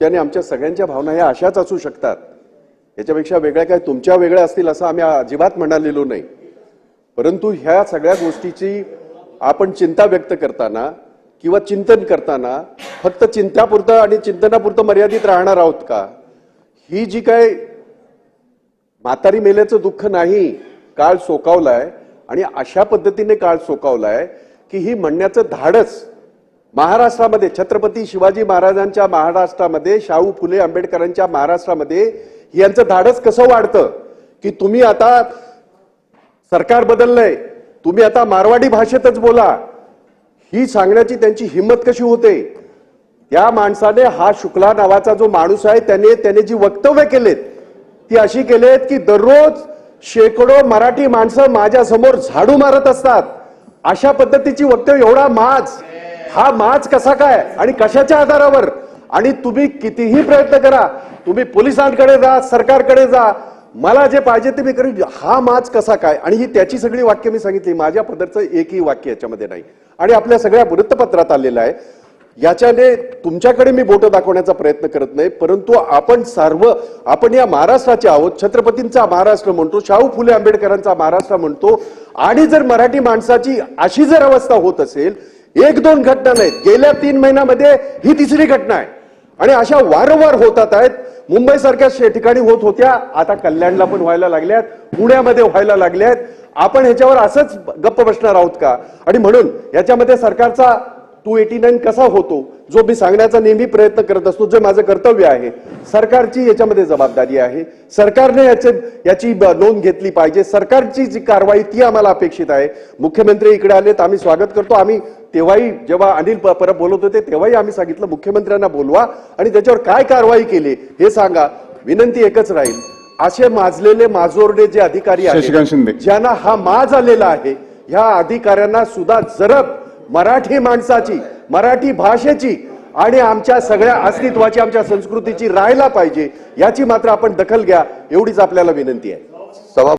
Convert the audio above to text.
ज्याने आमच्या सगळ्यांच्या भावना ह्या अशाच असू शकतात. याच्यापेक्षा वेगळ्या काय तुमच्या वेगळ्या असतील असं आम्ही अजिबात म्हणालेलो नाही. परंतु ह्या सगळ्या गोष्टीची आपण चिंता व्यक्त करताना किंवा चिंतन करताना फक्त चिंतापुरतं आणि चिंतनापुरतं मर्यादित राहणार आहोत का? ही जी काय म्हातारी मेल्याचं दुःख नाही काळ सोकावलाय आणि अशा पद्धतीने काळ सोकावलाय की ही म्हणण्याचं धाडस महाराष्ट्रामध्ये छत्रपती शिवाजी महाराजांच्या महाराष्ट्रामध्ये शाहू फुले आंबेडकरांच्या महाराष्ट्रामध्ये यांचं धाडस कसं वाढतं? की तुम्ही आता सरकार बदललंय तुम्ही आता मारवाडी भाषेतच बोला. ही सांगण्याची त्यांची हिंमत कशी होते? या माणसाने हा शुक्ला नावाचा जो माणूस आहे त्याने त्याने जी वक्तव्य केलेत ती अशी केलेत की दररोज शेकडो मराठी माणसं माझ्यासमोर झाडू मारत असतात. अशा पद्धतीची वक्तव्य एवढा माज. हा माज कसा काय? आणि कशाच्या आधारावर? आणि तुम्ही कितीही प्रयत्न करा तुम्ही पोलिसांकडे जा सरकारकडे जा मला जे पाहिजे ते मी करेन. हा माज कसा काय? आणि ही त्याची सगळी वाक्य मी सांगितली. माझ्या पदरचं एकही वाक्य याच्यामध्ये नाही. आणि आपल्या सगळ्या वृत्तपत्रात आलेलं आहे. याच्याने तुमच्याकडे मी बोट दाखवण्याचा प्रयत्न करत नाही परंतु आपण सर्व आपण या महाराष्ट्राचे आहोत. छत्रपतींचा महाराष्ट्र म्हणतो शाहू फुले आंबेडकरांचा महाराष्ट्र म्हणतो. आणि जर मराठी माणसाची अशी जर अवस्था होत असेल एक दोन घटना नाहीत. गेल्या तीन महिन्यामध्ये ही तिसरी घटना आहे. आणि अशा वारंवार होतात आहेत. मुंबई सारख्या ठिकाणी होत होत्या. आता कल्याणला पण व्हायला लागल्यात. पुण्यामध्ये व्हायला लागल्यात. आपण ह्याच्यावर असंच गप्प बसणार आहोत का? आणि म्हणून याच्यामध्ये सरकारचा टू एटी नाईन कसा होतो जो मी सांगण्याचा नेहमी प्रयत्न करत असतो जे माझं कर्तव्य आहे सरकारची याच्यामध्ये जबाबदारी आहे. सरकारने याचे याची नोंद घेतली पाहिजे. सरकारची जी कारवाई ती आम्हाला अपेक्षित आहे. मुख्यमंत्री इकडे आलेत आम्ही स्वागत करतो. आम्ही तेव्हाही जेव्हा अनिल परब बोलत होते तेव्हाही आम्ही सांगितलं मुख्यमंत्र्यांना बोलवा आणि त्याच्यावर काय कारवाई केली हे सांगा. विनंती एकच राहील. असे माजलेले माजोरडे जे अधिकारी. आहेत ज्यांना हा माज आलेला आहे ह्या अधिकाऱ्यांना सुद्धा जरब मराठी माणसाची मराठी भाषेची आणि आमच्या सगळ्या अस्तित्वाची आमच्या संस्कृतीची राहायला पाहिजे याची मात्र आपण दखल घ्या एवढीच आपल्याला विनंती आहे.